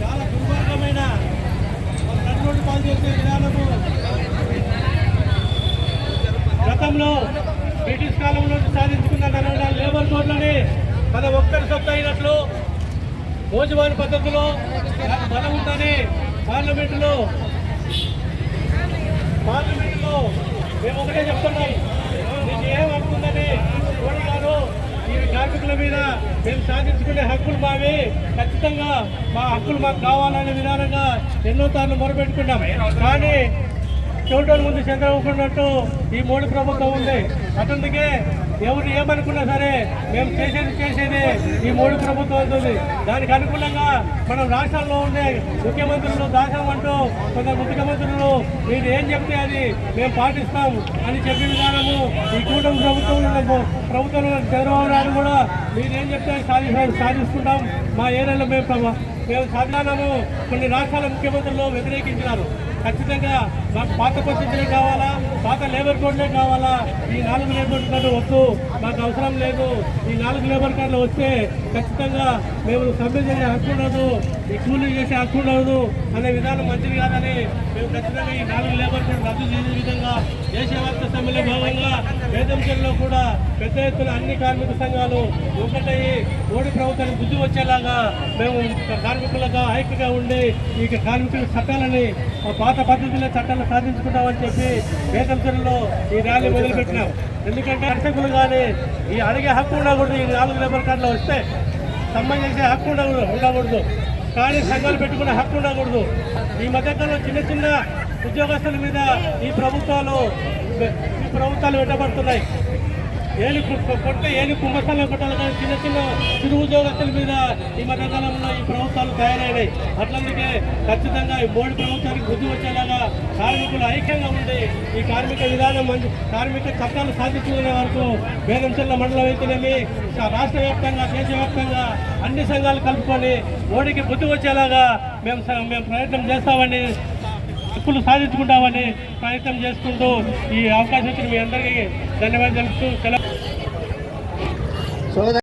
చాలా దుర్మార్గమైన నడురోడ్డు పాలు చేసే విధానము గతంలో బ్రిటిష్ కాలంలో సాధించుకున్న తెలంగాణ లేబర్ కోడ్లని మన ఒక్కరి సొత్తు అయినట్లు భోజవాని పద్ధతిలో నాకు బలం ఉందని పార్లమెంటులో పార్లమెంటులో మేము ఒకటే చెప్తున్నాం నీకు ఏమనుకుందని మోడీ గారు ఈ కార్మికుల మీద మేము సాధించుకునే హక్కులు మావి. ఖచ్చితంగా మా హక్కులు మాకు కావాలనే విధానంగా ఎన్నో సార్లు మొరపెట్టుకున్నాం. కానీ చూడటం ముందు చంద్రబాబు ఈ మోడీ ప్రభుత్వం ఉంది. అతనికే ఎవరు ఏమనుకున్నా సరే మేము చేసేది చేసేది ఈ మోడీ ప్రభుత్వం అవుతుంది దానికి అనుకూలంగా మనం రాష్ట్రాల్లో ఉండే ముఖ్యమంత్రులు దాసం అంటూ కొందరు ముఖ్యమంత్రులు మీరు ఏం చెప్తే అది మేము పాటిస్తాం అని చెప్పిన విధానము ఈ కూటమి ప్రభుత్వం ఉన్న ప్రభుత్వంలో చంద్రబాబు నాయుడు కూడా మీరు ఏం చెప్తే అది సాధి సాధిస్తుంటాం మా ఏరియాలో మేము మేము సాధారణము కొన్ని రాష్ట్రాల ముఖ్యమంత్రులు వ్యతిరేకించినారు. ఖచ్చితంగా మాకు పాత పద్ధతులే కావాలా పాత లేబర్ కోడ్లే కావాలా. ఈ నాలుగు లేబర్ కార్డు వద్దు మాకు అవసరం లేదు. ఈ నాలుగు లేబర్ కార్డులు వస్తే ఖచ్చితంగా మేము సమ్మె చేసే హక్కు ఉండదు ఈ కూలీ చేసే హక్కు ఉండదు. అనే విధానం మంచిది కాదని మేము ఖచ్చితంగా ఈ నాలుగు లేబర్ కోడ్ రద్దు చేసే విధంగా దేశవ్యాప్త సమ్మెలో భాగంగా వేదంచెల్లో కూడా పెద్ద ఎత్తున అన్ని కార్మిక సంఘాలు ఒకటయ్యి మోడీ ప్రభుత్వానికి బుద్ధి వచ్చేలాగా మేము కార్మికులుగా ఐక్యగా ఉండి ఈ కార్మికుల చట్టాలని పాత పద్ధతిలో చట్టాలు సాధించుకుంటామని చెప్పి వేదంచల్లో ఈ ర్యాలీ మొదలుపెట్టినాం. ఎందుకంటే అర్చకులు కానీ ఈ అడిగే హక్కు ఉండకూడదు ఈ నాలుగు లేబర్ కార్డులో వస్తే సమ్మె చేసే హక్కు ఉండకూడదు ఉండకూడదు. కానీ సంఘాలు పెట్టుకునే హక్కు ఉండకూడదు. ఈ మధ్యకాలంలో చిన్న చిన్న ఉద్యోగస్తుల మీద ఈ ప్రభుత్వాలు ఈ ప్రభుత్వాలు వెంటబడుతున్నాయి. ఏలి కొట్టే ఏలి కుంభస్థలం కొట్టాలి కానీ చిన్న చిన్న చిరు ఉద్యోగస్తుల మీద ఈ మధ్యకాలంలో ఈ ప్రభుత్వాలు తయారైనాయి. అట్లందుకే ఖచ్చితంగా ఈ మోడీ ప్రభుత్వానికి బుద్ధి వచ్చేలాగా కార్మికులు ఐక్యంగా ఉండి ఈ కార్మిక విధానం మంచి కార్మిక చట్టాలు సాధించుకునే వరకు వేదంచెల్ల మండలం అయితేనేమి రాష్ట్ర వ్యాప్తంగా దేశవ్యాప్తంగా అన్ని సంఘాలు కలుపుకొని మోడీకి బుద్ధి వచ్చేలాగా మేము మేము ప్రయత్నం చేస్తామని హక్కులు సాధించుకుంటామని ప్రయత్నం చేసుకుంటూ ఈ అవకాశం ఇచ్చిన మీ అందరికీ ధన్యవాదాలు తెలుపుతూ సెలవు